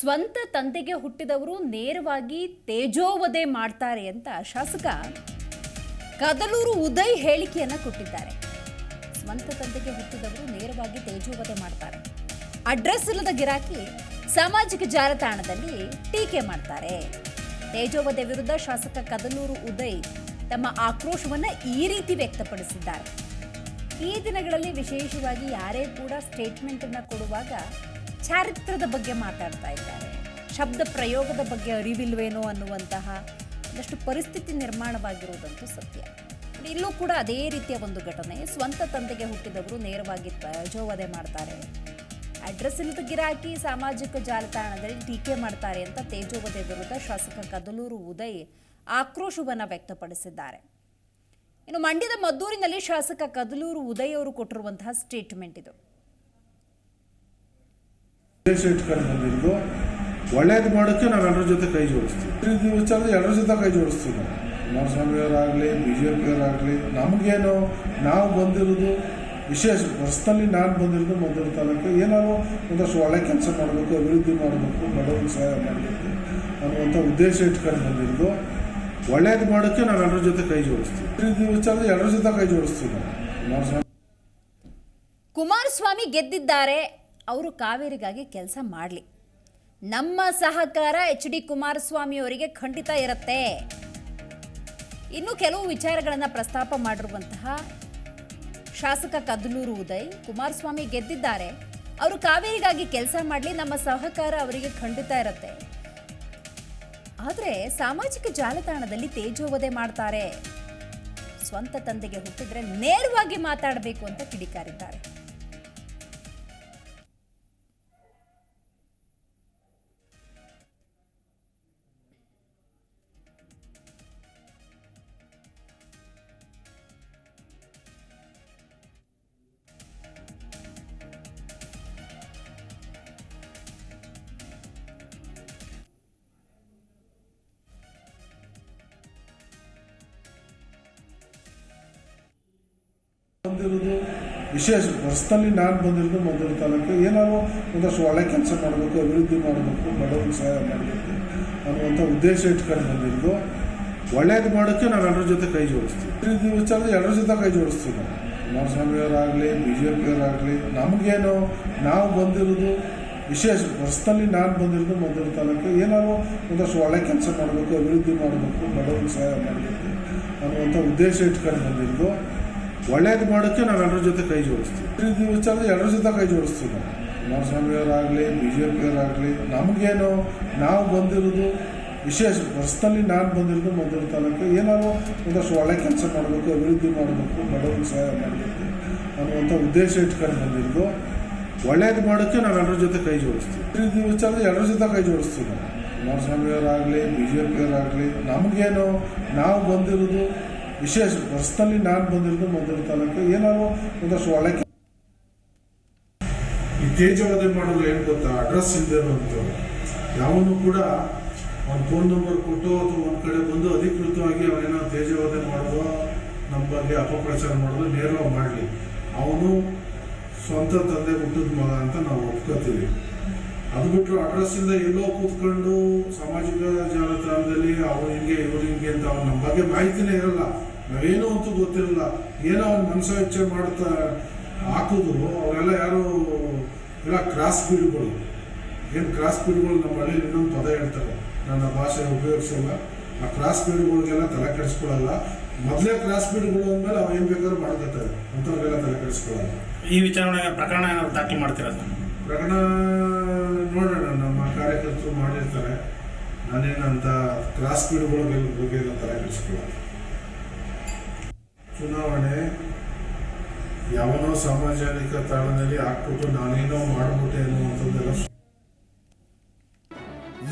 ಸ್ವಂತ ತಂದೆಗೆ ಹುಟ್ಟಿದವರು ನೇರವಾಗಿ ತೇಜೋವಧೆ ಮಾಡ್ತಾರೆ ಅಂತ ಶಾಸಕ ಕದಲೂರು ಉದಯ್ ಹೇಳಿಕೆಯನ್ನ ಕೊಟ್ಟಿದ್ದಾರೆ. ಸ್ವಂತ ತಂದೆಗೆ ಹುಟ್ಟಿದವರು ನೇರವಾಗಿ ತೇಜೋವಧೆ ಮಾಡ್ತಾರೆ. ಅಡ್ರೆಸ್ ಇಲ್ಲದ ಗಿರಾಕಿ ಸಾಮಾಜಿಕ ಜಾಲತಾಣದಲ್ಲಿ ಟೀಕೆ ಮಾಡ್ತಾರೆ. ತೇಜೋವಧೆ ವಿರುದ್ಧ ಶಾಸಕ ಕದಲೂರು ಉದಯ್ ತಮ್ಮ ಆಕ್ರೋಶವನ್ನ ಈ ರೀತಿ ವ್ಯಕ್ತಪಡಿಸಿದ್ದಾರೆ. ಈ ದಿನಗಳಲ್ಲಿ ವಿಶೇಷವಾಗಿ ಯಾರೇ ಕೂಡ ಸ್ಟೇಟ್ಮೆಂಟ್ ಅನ್ನ ಕೊಡುವಾಗ ಚಾರಿತ್ರದ ಬಗ್ಗೆ ಮಾತಾಡ್ತಾ ಇದ್ದಾರೆ. ಶಬ್ದ ಪ್ರಯೋಗದ ಬಗ್ಗೆ ಅರಿವಿಲ್ವೇನೋ ಅನ್ನುವಂತಹ ಒಂದಷ್ಟು ಪರಿಸ್ಥಿತಿ ನಿರ್ಮಾಣವಾಗಿರುವುದಂತೂ ಸತ್ಯ. ಇಲ್ಲೂ ಕೂಡ ಅದೇ ರೀತಿಯ ಒಂದು ಘಟನೆ. ಸ್ವಂತ ತಂದೆಗೆ ಹುಟ್ಟಿದವರು ನೇರವಾಗಿ ತೇಜೋವಧೆ ಮಾಡ್ತಾರೆ. ಅಡ್ರೆಸ್ ಇಲ್ಲದ ಗಿರಾಕಿ ಸಾಮಾಜಿಕ ಜಾಲತಾಣದಲ್ಲಿ ಟೀಕೆ ಮಾಡ್ತಾರೆ ಅಂತ ತೇಜೋವಧೆ ವಿರುದ್ಧ ಶಾಸಕ ಕದಲೂರು ಉದಯ್ ಆಕ್ರೋಶವನ್ನು ವ್ಯಕ್ತಪಡಿಸಿದ್ದಾರೆ. ಇನ್ನು ಮಂಡ್ಯದ ಮದ್ದೂರಿನಲ್ಲಿ ಶಾಸಕ ಕದಲೂರು ಉದಯ್ ಅವರು ಕೊಟ್ಟಿರುವಂತಹ ಸ್ಟೇಟ್ಮೆಂಟ್ ಇದು. ಉದ್ದೇಶ ಇಟ್ಕೊಂಡು ಬಂದಿದ್ದು, ಒಳ್ಳೇದು ಮಾಡೋಕ್ಕೆ ನಾವು ಎಲ್ಲರ ಜೊತೆ ಕೈ ಜೋಡಿಸ್ತೀವಿ. ವಿಚಾರದಲ್ಲಿ ಎಲ್ಲರ ಜೊತೆ ಕೈ ಜೋಡಿಸ್ತೀವಿ ನಾವು. ಕುಮಾರಸ್ವಾಮಿಯವರಾಗಲಿ ಬಿ ಜೆ ಪಿಯವರಾಗಲಿ ನಮಗೇನು ನಾವು ಬಂದಿರೋದು ವಿಶೇಷ ಪರ್ಸ್ನಲಿ ನಾನು ಬಂದಿರೋದು ಮದ್ದೂರು ತಾಲೂಕು. ಏನಾದ್ರು ಒಂದಷ್ಟು ಒಳ್ಳೆ ಕೆಲಸ ಮಾಡಬೇಕು, ಅಭಿವೃದ್ಧಿ ಮಾಡಬೇಕು, ಬಡವರಿಗೆ ಸಹಾಯ ಮಾಡಬೇಕು ಅನ್ನುವಂಥ ಉದ್ದೇಶ ಇಟ್ಕೊಂಡು ಬಂದಿರೋದು ಒಳ್ಳೇದು ಮಾಡೋಕ್ಕೆ ನಾವು ಎಲ್ಲರ ಜೊತೆ ಕೈ ಜೋಡಿಸ್ತೀವಿ. ವಿಚಾರದಲ್ಲಿ ಎಲ್ಲರ ಜೊತೆ ಕೈ ಜೋಡಿಸ್ತೀವಿ ನಾವು. ಕುಮಾರಸ್ವಾಮಿ ಗೆದ್ದಿದ್ದಾರೆ. ಅವರು ಕಾವೇರಿಗಾಗಿ ಕೆಲಸ ಮಾಡಲಿ. ನಮ್ಮ ಸಹಕಾರ ಎಚ್ ಡಿ ಕುಮಾರಸ್ವಾಮಿ ಅವರಿಗೆ ಖಂಡಿತ ಇರುತ್ತೆ. ಇನ್ನು ಕೆಲವು ವಿಚಾರಗಳನ್ನು ಪ್ರಸ್ತಾಪ ಮಾಡಿರುವಂತಹ ಶಾಸಕ ಕದಲೂರು ಉದಯ್ ಕುಮಾರಸ್ವಾಮಿ ಗೆದ್ದಿದ್ದಾರೆ. ಅವರು ಕಾವೇರಿಗಾಗಿ ಕೆಲಸ ಮಾಡಲಿ, ನಮ್ಮ ಸಹಕಾರ ಅವರಿಗೆ ಖಂಡಿತ ಇರುತ್ತೆ. ಆದರೆ ಸಾಮಾಜಿಕ ಜಾಲತಾಣದಲ್ಲಿ ತೇಜೋವಧೆ ಮಾಡ್ತಾರೆ. ಸ್ವಂತ ತಂದೆಗೆ ಹುಟ್ಟಿದ್ರೆ ನೇರವಾಗಿ ಮಾತಾಡಬೇಕು ಅಂತ ಕಿಡಿಕಾರಿದ್ದಾರೆ. ಬಂದಿರೋದು, ವಿಶೇಷ ಪರ್ಸ್ನಲಿ ನಾನು ಬಂದಿರೋದು ಮದ್ದೂರು ತಾಲೂಕು. ಏನಾದ್ರು ಒಂದಷ್ಟು ಒಳ್ಳೆ ಕೆಲಸ ಮಾಡಬೇಕು, ಅಭಿವೃದ್ಧಿ ಮಾಡಬೇಕು ಬಡವರಿಗೆ ಸಹಾಯ ಮಾಡಬೇಕು ಅನ್ನುವಂಥ ಉದ್ದೇಶ ಇಟ್ಕೊಂಡು ಬಂದಿರೋದು. ಒಳ್ಳೇದು ಮಾಡೋಕ್ಕೆ ನಾವು ಎಲ್ಲರ ಜೊತೆ ಕೈ ಜೋಡಿಸ್ತೀವಿ. ಅಭಿವೃದ್ಧಿ ವಿಚಾರದಲ್ಲಿ ಎಲ್ಲರ ಜೊತೆ ಕೈ ಜೋಡಿಸ್ತೀವಿ ನಾವು. ಕುಮಾರಸ್ವಾಮಿಯವರಾಗಲಿ ಬಿ ಜೆ ಪಿಯವರಾಗಲಿ ನಮಗೇನು ನಾವು ಬಂದಿರೋದು ವಿಶೇಷ ಪರ್ಸ್ನಲಿ ನಾನು ಬಂದಿರೋದು ಮದ್ದೂರು ತಾಲೂಕು. ಏನಾದ್ರು ಒಂದಷ್ಟು ಒಳ್ಳೆ ಕೆಲಸ ಮಾಡಬೇಕು, ಅಭಿವೃದ್ಧಿ ಮಾಡಬೇಕು ಬಡವರಿಗೆ ಸಹಾಯ ಮಾಡಬೇಕು ಅನ್ನುವಂಥ ಉದ್ದೇಶ ಇಟ್ಕೊಂಡು ಬಂದಿರೋದು. ಒಳ್ಳೇದು ಮಾಡೋಕ್ಕೆ ನಾವು ಎಲ್ಲರ ಜೊತೆ ಕೈ ಜೋಡಿಸ್ತೀವಿ. ಈ ವಿಚಾರದಲ್ಲಿ ಎಲ್ಲರ ಜೊತೆ ಕೈ ಜೋಡಿಸ್ತೀವಿ ನಾವು. ಕುಮಾರಸ್ವಾಮಿಯವರಾಗಲಿ ಬಿ ಜೆ ಪಿಯವರಾಗಲಿ ನಮಗೇನು ನಾವು ಬಂದಿರೋದು ವಿಶೇಷ ಪರ್ಸ್ನಲಿ ನಾನು ಬಂದಿರೋದು ಮದ್ದೂರು ತಾಲೂಕು. ಏನಾದ್ರು ಒಂದಷ್ಟು ಒಳ್ಳೆ ಕೆಲಸ ಮಾಡಬೇಕು, ಅಭಿವೃದ್ಧಿ ಮಾಡಬೇಕು, ಬಡವರಿಗೆ ಸಹಾಯ ಮಾಡಬೇಕು ಅನ್ನುವಂಥ ಉದ್ದೇಶ ಇಟ್ಕೊಂಡು ಬಂದಿರೋದು. ಒಳ್ಳೇದು ಮಾಡೋಕ್ಕೆ ನಾವು ಎಲ್ಲರ ಜೊತೆ ಕೈ ಜೋಡಿಸ್ತೀವಿ. ಈ ವಿಚಾರದಲ್ಲಿ ಎಲ್ಲರ ಜೊತೆ ಕೈ ಜೋಡಿಸ್ತೀವಿ ನಾವು. ಕುಮಾರಸ್ವಾಮಿಯವರಾಗಲಿ ಬಿ ಜೆ ಪಿಯವರಾಗಲಿ ನಮಗೇನು ನಾವು ಬಂದಿರೋದು ವಿಶೇಷ ಬಸ್ನಲ್ಲಿ ನಾನು ಬಂದಿರೋದು ಮೊದಲು ತಾಲೂಕು. ಏನಾದ್ರು ಒಂದಷ್ಟು ಒಳಕ್ಕೆ ಈ ತೇಜವಾದ ಮಾಡಲು ಏನು ಗೊತ್ತಾ? ಅಡ್ರೆಸ್ ಇಲ್ಲದೆ ಅಂತ ಯಾವನು ಕೂಡ ಅವ್ನು ಫೋನ್ ನಂಬರ್ ಕೊಟ್ಟು ಅಥವಾ ಒಂದು ಕಡೆ ಬಂದು ಅಧಿಕೃತವಾಗಿ ಅವನೇನೋ ತೇಜವಾದ ಮಾಡುವ ನಮ್ಮ ಬಗ್ಗೆ ಅಪಪ್ರಚಾರ ಮಾಡೋದು ನೇರವಾಗಿ ಮಾಡಲಿ. ಅವನು ಸ್ವಂತ ತಂದೆ, ಹುಟ್ಟಿದ ಮಗ ಅಂತ ನಾವು ಒಪ್ಕೋತೀವಿ. ಅದು ಅಡ್ರೆಸ್ ಇಂದ ಎಲ್ಲೋ ಕೂತ್ಕೊಂಡು ಸಾಮಾಜಿಕ ಜಾಲತಾಣದಲ್ಲಿ ಅವ್ರು ಹಿಂಗೆ ಇವ್ರು ಹಿಂಗೆ ಅಂತ ಅವ್ರು ನಮ್ಮ ಬಗ್ಗೆ ಮಾಹಿತಿನೇ ಇರಲ್ಲ. ನಾವೇನು ಅಂತೂ ಗೊತ್ತಿರಲ್ಲ. ಏನೋ ಅವ್ನ ಮನಸ್ಸು ಹೆಚ್ಚೆ ಮಾಡ್ತಾ ಹಾಕಿದ್ರು ಅವರೆಲ್ಲ ಯಾರು ಎಲ್ಲ ಕ್ರಾಸ್ ಬೀಡ್ಗಳು ಏನು ಕ್ರಾಸ್ ಬೀಡ್ಗಳು ನಮ್ಮ ಹಳ್ಳಿಲಿ ಇನ್ನೊಂದು ಪದ ಹೇಳ್ತಾರೆ. ನನ್ನ ಭಾಷೆ ಉಪಯೋಗಿಸಲ್ಲ. ಆ ಕ್ರಾಸ್ ಬೀಡ್ಗಳಿಗೆಲ್ಲ ತಲೆ ಕೆಡಿಸ್ಕೊಳ್ಳಲ್ಲ. ಮೊದಲೇ ಕ್ರಾಸ್ ಬೀಡ್ಗಳು ಅಂದಮೇಲೆ ಅವ್ರು ಏನು ಬೇಕಾದ್ರೂ ಮಾಡ್ಕೊತಾರೆ ಅಂಥವ್ರಿಗೆಲ್ಲ ತಲೆ ಕೆಡಿಸ್ಕೊಳ್ಳಲ್ಲ. ಈ ವಿಚಾರಣೆ ಪ್ರಕರಣ ಏನಾದ್ರು ದಾಖಲು ಮಾಡ್ತೀರಾ ಸರ್? ಪ್ರಕರಣ ನೋಡೋಣ. ನಮ್ಮ ಕಾರ್ಯಕರ್ತರು ಮಾಡಿರ್ತಾರೆ. ನಾನೇನಂತ ಕ್ರಾಸ್ ಬೀಡ್ಗಳ ಬಗ್ಗೆ ತಲೆ ಕೆಡಿಸ್ಕೊಳ್ಳಲ್ಲ. ಚುನಾವಣೆ ಯಾವನೋ ಸಾಮಾಜಿಕ ತಾಣದಲ್ಲಿ ಹಾಕ್ಬಿಟ್ಟು ನಾನೇನೋ ಮಾಡ್ಬಿಟ್ಟೆ ಅನ್ನುವಂಥದ್ದೆಲ್ಲ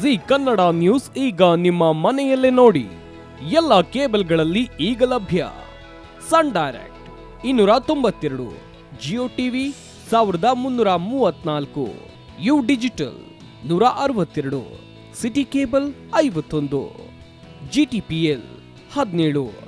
ಜಿ ಕನ್ನಡ ನ್ಯೂಸ್ ಈಗ ನಿಮ್ಮ ಮನೆಯಲ್ಲೇ ನೋಡಿ. ಎಲ್ಲ ಕೇಬಲ್ಗಳಲ್ಲಿ ಈಗ ಲಭ್ಯ. ಸನ್ ಡೈರೆಕ್ಟ್ ಇನ್ನೂರ ತೊಂಬತ್ತೆರಡು, ಜಿಯೋ ಟಿವಿ ಸಾವಿರದ ಮುನ್ನೂರ ಮೂವತ್ನಾಲ್ಕು, ಯು ಡಿಜಿಟಲ್ ನೂರ ಅರವತ್ತೆರಡು, ಸಿಟಿ ಕೇಬಲ್ ಐವತ್ತೊಂದು, ಜಿ ಟಿ ಪಿ ಎಲ್ ಹದಿನೇಳು.